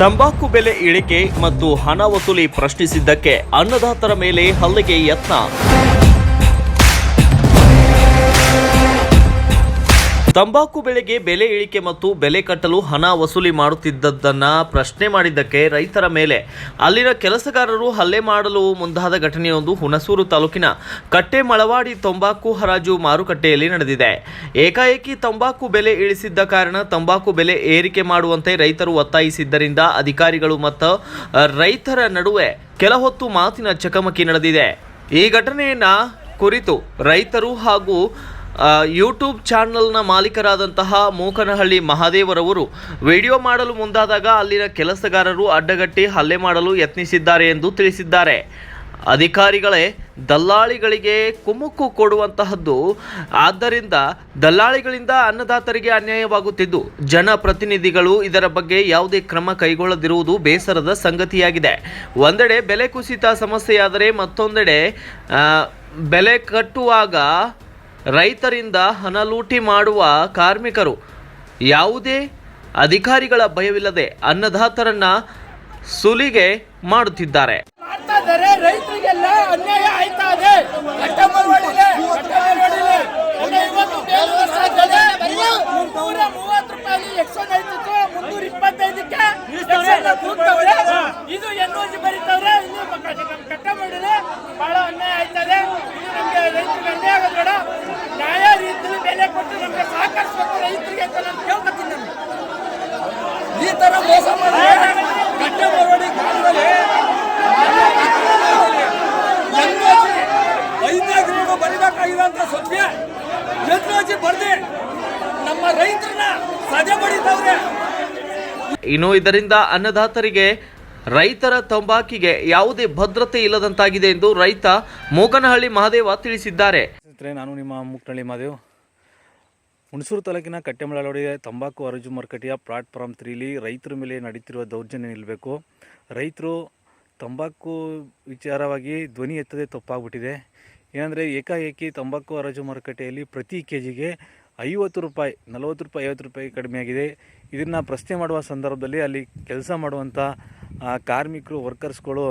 ತಂಬಾಕು ಬೆಲೆ ಇಳಿಕೆ ಮತ್ತು ಹಣ ವಸೂಲಿ ಪ್ರಶ್ನಿಸಿದ್ದಕ್ಕೆ ಅನ್ನದಾತರ ಮೇಲೆ ಹಲ್ಲೆಗೆ ಯತ್ನ. ತಂಬಾಕು ಬೆಳೆಗೆ ಬೆಲೆ ಇಳಿಕೆ ಮತ್ತು ಬೆಲೆ ಕಟ್ಟಲು ಹಣ ವಸೂಲಿ ಮಾಡುತ್ತಿದ್ದದ್ದನ್ನ ಪ್ರಶ್ನೆ ಮಾಡಿದ್ದಕ್ಕೆ ರೈತರ ಮೇಲೆ. ಅಲ್ಲಿನ ಕೆಲಸಗಾರರು ಹಲ್ಲೆ ಮಾಡಲು ಮುಂದಾದ ಘಟನೆಯೊಂದು ಹುಣಸೂರು ತಾಲೂಕಿನ ಕಟ್ಟೆ ಮಳವಾಡಿ ತಂಬಾಕು ಹರಾಜು ಮಾರುಕಟ್ಟೆಯಲ್ಲಿ ನಡೆದಿದೆ. ಏಕಾಏಕಿ ತಂಬಾಕು ಬೆಲೆ ಇಳಿಸಿದ್ದ ಕಾರಣ ತಂಬಾಕು ಬೆಲೆ ಏರಿಕೆ ಮಾಡುವಂತೆ ರೈತರು ಒತ್ತಾಯಿಸಿದ್ದರಿಂದ ಅಧಿಕಾರಿಗಳು ಮತ್ತು ರೈತರ ನಡುವೆ ಕೆಲಹೊತ್ತು ಮಾತಿನ ಚಕಮಕಿ ನಡೆದಿದೆ. ಈ ಘಟನೆಯನ್ನ ಕುರಿತು ರೈತರು ಹಾಗೂ ಯೂಟ್ಯೂಬ್ ಚಾನಲ್ನ ಮಾಲೀಕರಾದಂತಹ ಮೂಕನಹಳ್ಳಿ ಮಹಾದೇವರವರು ವಿಡಿಯೋ ಮಾಡಲು ಮುಂದಾದಾಗ ಅಲ್ಲಿನ ಕೆಲಸಗಾರರು ಅಡ್ಡಗಟ್ಟಿ ಹಲ್ಲೆ ಮಾಡಲು ಯತ್ನಿಸಿದ್ದಾರೆ ಎಂದು ತಿಳಿಸಿದ್ದಾರೆ. ಅಧಿಕಾರಿಗಳೇ, ದಲ್ಲಾಳಿಗಳಿಗೆ ಕುಮುಕು ಕೊಡುವಂತಹದ್ದು, ಆದ್ದರಿಂದ ದಲ್ಲಾಳಿಗಳಿಂದ ಅನ್ನದಾತರಿಗೆ ಅನ್ಯಾಯವಾಗುತ್ತಿದ್ದು, ಜನಪ್ರತಿನಿಧಿಗಳು ಇದರ ಬಗ್ಗೆ ಯಾವುದೇ ಕ್ರಮ ಕೈಗೊಳ್ಳದಿರುವುದು ಬೇಸರದ ಸಂಗತಿಯಾಗಿದೆ. ಒಂದೆಡೆ ಬೆಲೆ ಕುಸಿತ ಸಮಸ್ಯೆಯಾದರೆ ಮತ್ತೊಂದೆಡೆ ಬೆಲೆ ಕಟ್ಟುವಾಗ ರೈತರಿಂದ ಹಣ ಲೂಟಿ ಮಾಡುವ ಕಾರ್ಮಿಕರು ಯಾವುದೇ ಅಧಿಕಾರಿಗಳ ಭಯವಿಲ್ಲದೆ ಅನ್ನದಾತರನ್ನ ಸುಲಿಗೆ ಮಾಡುತ್ತಿದ್ದಾರೆ. ಇದೆ? ಮರವಳಿಲೆ ಅಂತ ನಾನು ಕೇಳ್ಕೊತೀನಿ ನಾನು. ಈ ತರ ಮೋಸ ಮಾಡಿದ್ರೆ ಕಟ್ಟ ಮರವಳಿ ಗ್ರಾಮದಲ್ಲಿ ಐದನೇ ಗ್ರೇಡು ಬರಿಬೇಕಾಗಿರೋಂಥ ಸಭ್ಯ ಎದ್ರೋಜಿ ಬರ್ದೆ. ನಮ್ಮ ರೈತರನ್ನ ಸದೆ ಬಡಿತವ್ರೆ. ಇನ್ನು ಇದರಿಂದ ಅನ್ನದಾತರಿಗೆ ರೈತರ ತಂಬಾಕಿಗೆ ಯಾವುದೇ ಭದ್ರತೆ ಇಲ್ಲದಂತಾಗಿದೆ ಎಂದು ರೈತ ಮೋಗನಹಳ್ಳಿ ಮಹದೇವ ತಿಳಿಸಿದ್ದಾರೆ. ನಾನು ನಿಮ್ಮ ಮುಕ್ನಳ್ಳಿ ಮಾದೇವ್ ಹುಣಸೂರು ತಾಲೂಕಿನ ಕಟ್ಟೆಮಳಲೋಡಿ ತಂಬಾಕು ಅರಜು ಮಾರುಕಟ್ಟೆಯ ಪ್ಲಾಟ್ಫಾರ್ಮ್ ತ್ರೀಲಿ ರೈತರ ಮೇಲೆ ನಡೀತಿರುವ ದೌರ್ಜನ್ಯ ನಿಲ್ಲಬೇಕು. ರೈತರು ತಂಬಾಕು ವಿಚಾರವಾಗಿ ಧ್ವನಿ ಎತ್ತದೆ ತಪ್ಪಾಗ್ಬಿಟ್ಟಿದೆ. ಏನಂದರೆ ಏಕಾಏಕಿ ತಂಬಾಕು ಹರಾಜು ಮಾರುಕಟ್ಟೆಯಲ್ಲಿ ಪ್ರತಿ ಕೆ ಜಿಗೆ ಐವತ್ತು ರೂಪಾಯಿ, ನಲವತ್ತು ರೂಪಾಯಿ, ಐವತ್ತು ರೂಪಾಯಿ ಕಡಿಮೆಯಾಗಿದೆ ಇದನ್ನು ಪ್ರಶ್ನೆ ಮಾಡುವ ಸಂದರ್ಭದಲ್ಲಿ ಅಲ್ಲಿ ಕೆಲಸ ಮಾಡುವಂಥ ಕಾರ್ಮಿಕರು, ವರ್ಕರ್ಸ್ಗಳು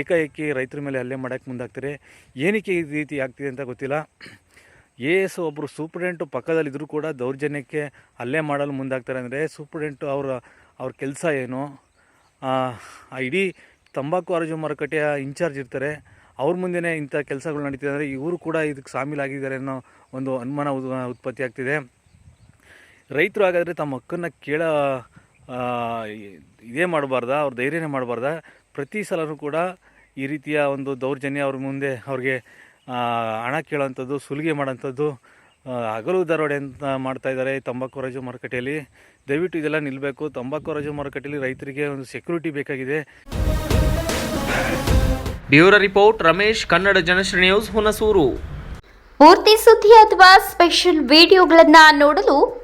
ಏಕಾಏಕಿ ರೈತರ ಮೇಲೆ ಹಲ್ಲೆ ಮಾಡೋಕ್ಕೆ ಮುಂದಾಗ್ತಾರೆ. ಏನಕ್ಕೆ ಈ ರೀತಿ ಆಗ್ತಿದೆ ಅಂತ ಗೊತ್ತಿಲ್ಲ. ಎ ಎಸ್ ಒಬ್ಬರು ಸೂಪ್ರೆಂಟು ಪಕ್ಕದಲ್ಲಿದ್ದರೂ ಕೂಡ ದೌರ್ಜನ್ಯಕ್ಕೆ ಅಲ್ಲೇ ಮಾಡಲು ಮುಂದಾಗ್ತಾರೆ ಅಂದರೆ ಸೂಪ್ರೆಂಟು ಅವರ, ಅವ್ರ ಕೆಲಸ ಏನು? ಆ ಇಡೀ ತಂಬಾಕು ಹರಾಜು ಮಾರುಕಟ್ಟೆಯ ಇನ್ಚಾರ್ಜ್ ಇರ್ತಾರೆ. ಅವ್ರ ಮುಂದೆ ಇಂಥ ಕೆಲಸಗಳು ನಡೀತಿದೆ ಅಂದರೆ ಇವರು ಕೂಡ ಇದಕ್ಕೆ ಸಾಮೀಲಾಗಿದ್ದಾರೆ ಅನ್ನೋ ಒಂದು ಅನುಮಾನ ಉತ್ಪತ್ತಿ ಆಗ್ತಿದೆ. ರೈತರು ಹಾಗಾದರೆ ತಮ್ಮ ಹಕ್ಕನ್ನು ಕೇಳ ಇದೇ ಮಾಡಬಾರ್ದಾ, ಅವ್ರ ಧೈರ್ಯನೇ ಮಾಡಬಾರ್ದಾ. ಪ್ರತಿ ಸಲನೂ ಕೂಡ ಈ ರೀತಿಯ ಒಂದು ದೌರ್ಜನ್ಯ ಅವ್ರ ಮುಂದೆ ಅವ್ರಿಗೆ ಹಣ ಕೇಳೋವಂಥದ್ದು ಸುಲಿಗೆ ಮಾಡೋಂಥದ್ದು ಹಗಲು ದರೋಡೆ ಅಂತ ಮಾಡ್ತಾ ಇದ್ದಾರೆ ತಂಬಾಕು ರಾಜು ಮಾರುಕಟ್ಟೆಯಲ್ಲಿ. ದಯವಿಟ್ಟು ಇದೆಲ್ಲ ನಿಲ್ಲಬೇಕು ತಂಬಾಕು ರಾಜು ಮಾರುಕಟ್ಟೆಯಲ್ಲಿ ರೈತರಿಗೆ ಒಂದು ಸೆಕ್ಯೂರಿಟಿ ಬೇಕಾಗಿದೆ. Bureau report Ramesh Kannada Janashree news Hunsur. ಪೂರ್ತಿ ಸುದ್ದಿ ಅಥವಾ ಸ್ಪೆಷಲ್ ವಿಡಿಯೋಗಳನ್ನು ನೋಡಲು